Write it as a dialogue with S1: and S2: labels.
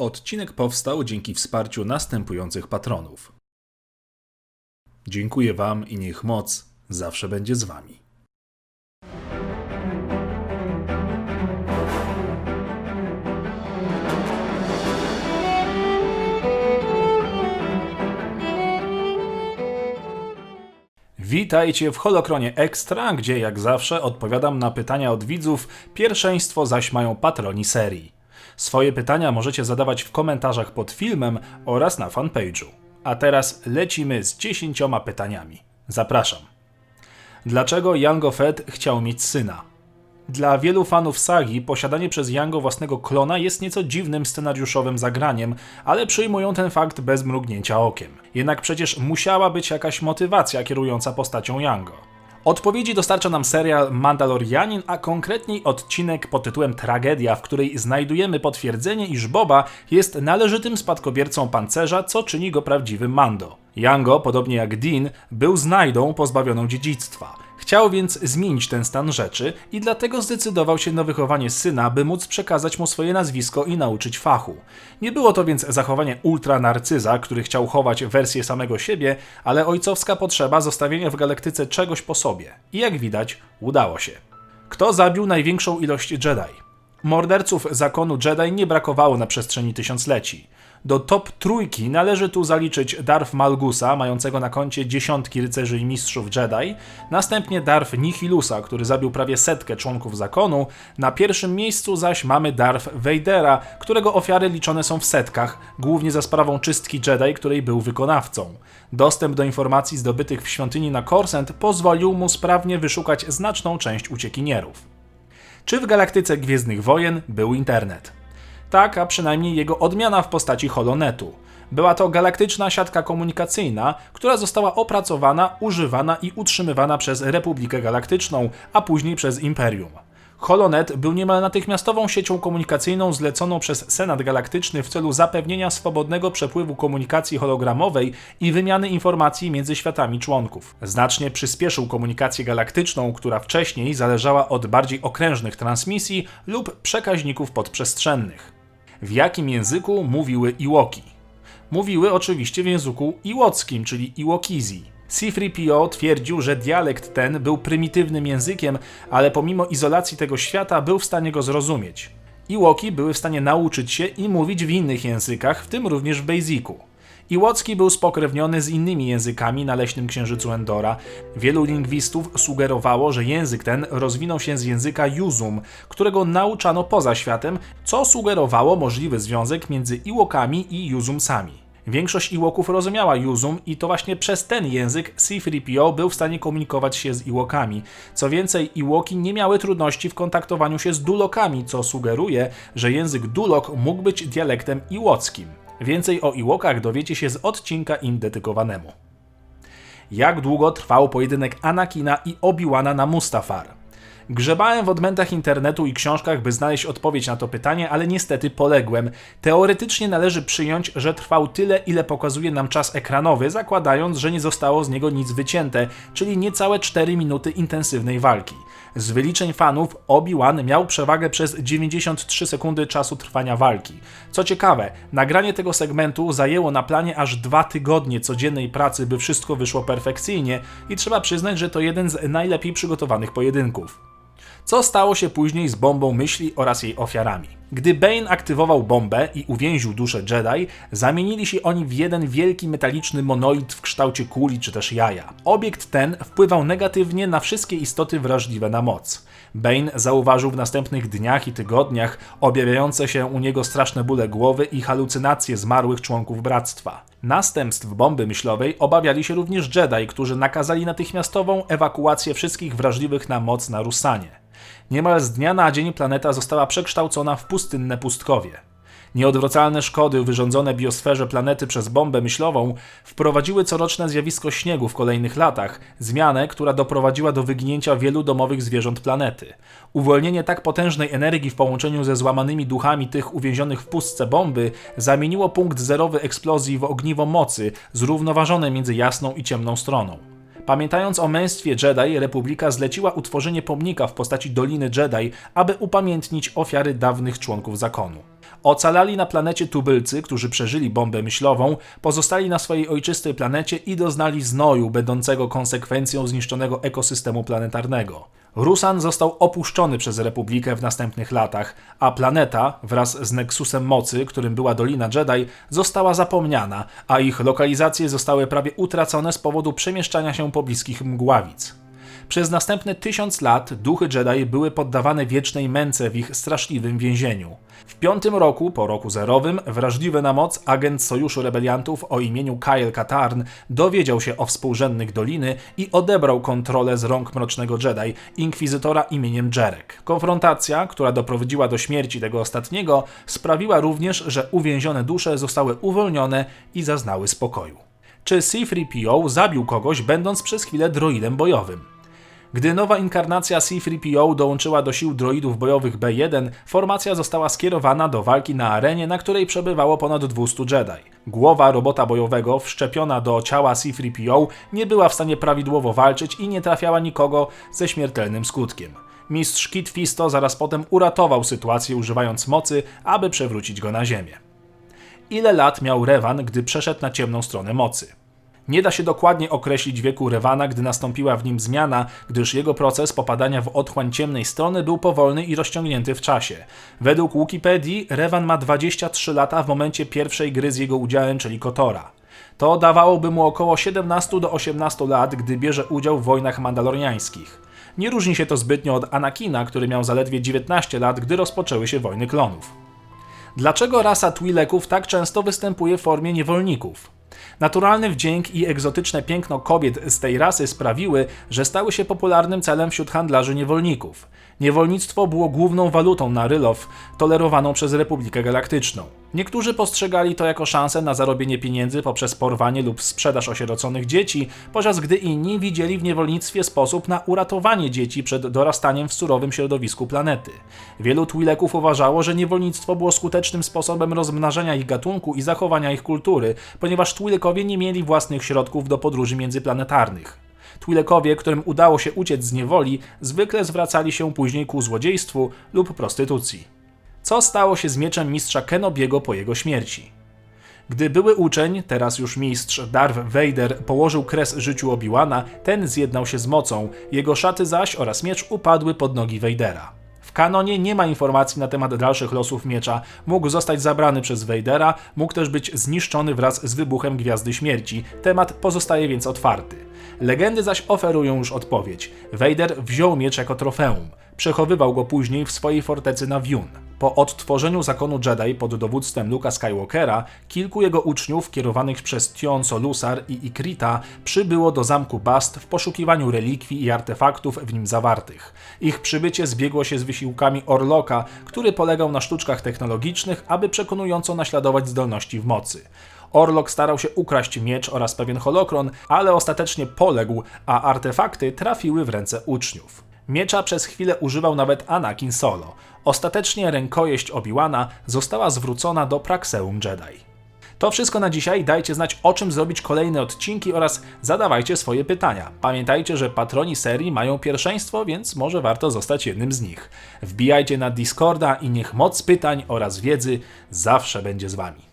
S1: Odcinek powstał dzięki wsparciu następujących patronów. Dziękuję Wam i niech moc zawsze będzie z Wami. Witajcie w Holokronie Extra, gdzie jak zawsze odpowiadam na pytania od widzów, pierwszeństwo zaś mają patroni serii. Swoje pytania możecie zadawać w komentarzach pod filmem oraz na fanpage'u. A teraz lecimy z 10 pytaniami. Zapraszam. Dlaczego Jango Fett chciał mieć syna? Dla wielu fanów sagi posiadanie przez Jango własnego klona jest nieco dziwnym scenariuszowym zagraniem, ale przyjmują ten fakt bez mrugnięcia okiem. Jednak przecież musiała być jakaś motywacja kierująca postacią Jango. Odpowiedzi dostarcza nam serial Mandalorianin, a konkretniej odcinek pod tytułem Tragedia, w której znajdujemy potwierdzenie, iż Boba jest należytym spadkobiercą pancerza, co czyni go prawdziwym Mando. Jango, podobnie jak Dean, był znajdą pozbawioną dziedzictwa. Chciał więc zmienić ten stan rzeczy i dlatego zdecydował się na wychowanie syna, by móc przekazać mu swoje nazwisko i nauczyć fachu. Nie było to więc zachowanie ultra narcyza, który chciał chować wersję samego siebie, ale ojcowska potrzeba zostawienia w galaktyce czegoś po sobie. I jak widać, udało się. Kto zabił największą ilość Jedi? Morderców zakonu Jedi nie brakowało na przestrzeni tysiącleci. Do top trójki należy tu zaliczyć Darth Malgusa, mającego na koncie dziesiątki rycerzy i mistrzów Jedi, następnie Darth Nihilusa, który zabił prawie setkę członków zakonu, na pierwszym miejscu zaś mamy Darth Vadera, którego ofiary liczone są w setkach, głównie za sprawą czystki Jedi, której był wykonawcą. Dostęp do informacji zdobytych w świątyni na Korsent pozwolił mu sprawnie wyszukać znaczną część uciekinierów. Czy w galaktyce Gwiezdnych Wojen był internet? Tak, a przynajmniej jego odmiana w postaci Holonetu. Była to galaktyczna siatka komunikacyjna, która została opracowana, używana i utrzymywana przez Republikę Galaktyczną, a później przez Imperium. Holonet był niemal natychmiastową siecią komunikacyjną zleconą przez Senat Galaktyczny w celu zapewnienia swobodnego przepływu komunikacji hologramowej i wymiany informacji między światami członków. Znacznie przyspieszył komunikację galaktyczną, która wcześniej zależała od bardziej okrężnych transmisji lub przekaźników podprzestrzennych. W jakim języku mówiły Iwoki? Mówiły oczywiście w języku iwockim, czyli Iwokizi. C3PO twierdził, że dialekt ten był prymitywnym językiem, ale pomimo izolacji tego świata był w stanie go zrozumieć. Iwoki były w stanie nauczyć się i mówić w innych językach, w tym również w Basicu. Iwocki był spokrewniony z innymi językami na leśnym księżycu Endora. Wielu lingwistów sugerowało, że język ten rozwinął się z języka Yuzum, którego nauczano poza światem, co sugerowało możliwy związek między Iwokami i Yuzumsami. Większość Iwoków rozumiała Yuzum i to właśnie przez ten język C-3PO był w stanie komunikować się z Iwokami. Co więcej, Iwoki nie miały trudności w kontaktowaniu się z Dulokami, co sugeruje, że język Dulok mógł być dialektem iwockim. Więcej o Iwokach dowiecie się z odcinka im dedykowanemu. Jak długo trwał pojedynek Anakina i Obi-Wana na Mustafar? Grzebałem w odmętach internetu i książkach, by znaleźć odpowiedź na to pytanie, ale niestety poległem. Teoretycznie należy przyjąć, że trwał tyle, ile pokazuje nam czas ekranowy, zakładając, że nie zostało z niego nic wycięte, czyli niecałe 4 minuty intensywnej walki. Z wyliczeń fanów, Obi-Wan miał przewagę przez 93 sekundy czasu trwania walki. Co ciekawe, nagranie tego segmentu zajęło na planie aż dwa tygodnie codziennej pracy, by wszystko wyszło perfekcyjnie i trzeba przyznać, że to jeden z najlepiej przygotowanych pojedynków. Co stało się później z bombą myśli oraz jej ofiarami? Gdy Bane aktywował bombę i uwięził duszę Jedi, zamienili się oni w jeden wielki metaliczny monoid w kształcie kuli czy też jaja. Obiekt ten wpływał negatywnie na wszystkie istoty wrażliwe na moc. Bane zauważył w następnych dniach i tygodniach objawiające się u niego straszne bóle głowy i halucynacje zmarłych członków bractwa. Następstw bomby myślowej obawiali się również Jedi, którzy nakazali natychmiastową ewakuację wszystkich wrażliwych na moc na Rusanie. Niemal z dnia na dzień planeta została przekształcona w pustynne pustkowie. Nieodwracalne szkody wyrządzone biosferze planety przez bombę myślową wprowadziły coroczne zjawisko śniegu w kolejnych latach, zmianę, która doprowadziła do wyginięcia wielu domowych zwierząt planety. Uwolnienie tak potężnej energii w połączeniu ze złamanymi duchami tych uwięzionych w pustce bomby zamieniło punkt zerowy eksplozji w ogniwo mocy, zrównoważone między jasną i ciemną stroną. Pamiętając o męstwie Jedi, Republika zleciła utworzenie pomnika w postaci Doliny Jedi, aby upamiętnić ofiary dawnych członków zakonu. Ocalali na planecie tubylcy, którzy przeżyli bombę myślową, pozostali na swojej ojczystej planecie i doznali znoju, będącego konsekwencją zniszczonego ekosystemu planetarnego. Rusan został opuszczony przez Republikę w następnych latach, a planeta, wraz z Nexusem Mocy, którym była Dolina Jedi, została zapomniana, a ich lokalizacje zostały prawie utracone z powodu przemieszczania się pobliskich mgławic. Przez następne tysiąc lat duchy Jedi były poddawane wiecznej męce w ich straszliwym więzieniu. W piątym roku, po roku zerowym, wrażliwy na moc agent Sojuszu Rebeliantów o imieniu Kyle Katarn dowiedział się o współrzędnych Doliny i odebrał kontrolę z rąk Mrocznego Jedi, inkwizytora imieniem Jarek. Konfrontacja, która doprowadziła do śmierci tego ostatniego, sprawiła również, że uwięzione dusze zostały uwolnione i zaznały spokoju. Czy C-3PO zabił kogoś, będąc przez chwilę droidem bojowym? Gdy nowa inkarnacja C-3PO dołączyła do sił droidów bojowych B1, formacja została skierowana do walki na arenie, na której przebywało ponad 200 Jedi. Głowa robota bojowego, wszczepiona do ciała C-3PO, nie była w stanie prawidłowo walczyć i nie trafiała nikogo ze śmiertelnym skutkiem. Mistrz Kit Fisto zaraz potem uratował sytuację używając mocy, aby przewrócić go na ziemię. Ile lat miał Revan, gdy przeszedł na ciemną stronę mocy? Nie da się dokładnie określić wieku Rewana, gdy nastąpiła w nim zmiana, gdyż jego proces popadania w otchłań ciemnej strony był powolny i rozciągnięty w czasie. Według Wikipedii Rewan ma 23 lata w momencie pierwszej gry z jego udziałem, czyli Kotora. To dawałoby mu około 17 do 18 lat, gdy bierze udział w wojnach mandaloriańskich. Nie różni się to zbytnio od Anakina, który miał zaledwie 19 lat, gdy rozpoczęły się wojny klonów. Dlaczego rasa Twi'leków tak często występuje w formie niewolników? Naturalny wdzięk i egzotyczne piękno kobiet z tej rasy sprawiły, że stały się popularnym celem wśród handlarzy niewolników. Niewolnictwo było główną walutą na Rylow, tolerowaną przez Republikę Galaktyczną. Niektórzy postrzegali to jako szansę na zarobienie pieniędzy poprzez porwanie lub sprzedaż osieroconych dzieci, podczas gdy inni widzieli w niewolnictwie sposób na uratowanie dzieci przed dorastaniem w surowym środowisku planety. Wielu Twi'leków uważało, że niewolnictwo było skutecznym sposobem rozmnażania ich gatunku i zachowania ich kultury, ponieważ Twi'lekowie nie mieli własnych środków do podróży międzyplanetarnych. Twi'lekowie, którym udało się uciec z niewoli, zwykle zwracali się później ku złodziejstwu lub prostytucji. Co stało się z mieczem mistrza Kenobiego po jego śmierci? Gdy były uczeń, teraz już mistrz Darth Vader położył kres życiu Obi-Wana, ten zjednał się z mocą, jego szaty zaś oraz miecz upadły pod nogi Vadera. W kanonie nie ma informacji na temat dalszych losów miecza. Mógł zostać zabrany przez Vadera, mógł też być zniszczony wraz z wybuchem Gwiazdy Śmierci. Temat pozostaje więc otwarty. Legendy zaś oferują już odpowiedź. Vader wziął miecz jako trofeum. Przechowywał go później w swojej fortecy na Wiun. Po odtworzeniu zakonu Jedi pod dowództwem Luka Skywalkera, kilku jego uczniów kierowanych przez Tion Solusar i Ikrita przybyło do zamku Bast w poszukiwaniu relikwii i artefaktów w nim zawartych. Ich przybycie zbiegło się z wysiłkami Orloka, który polegał na sztuczkach technologicznych, aby przekonująco naśladować zdolności w mocy. Orlok starał się ukraść miecz oraz pewien holokron, ale ostatecznie poległ, a artefakty trafiły w ręce uczniów. Miecza przez chwilę używał nawet Anakin Solo. Ostatecznie rękojeść Obi-Wana została zwrócona do Praxeum Jedi. To wszystko na dzisiaj. Dajcie znać, o czym zrobić kolejne odcinki oraz zadawajcie swoje pytania. Pamiętajcie, że patroni serii mają pierwszeństwo, więc może warto zostać jednym z nich. Wbijajcie na Discorda i niech moc pytań oraz wiedzy zawsze będzie z Wami.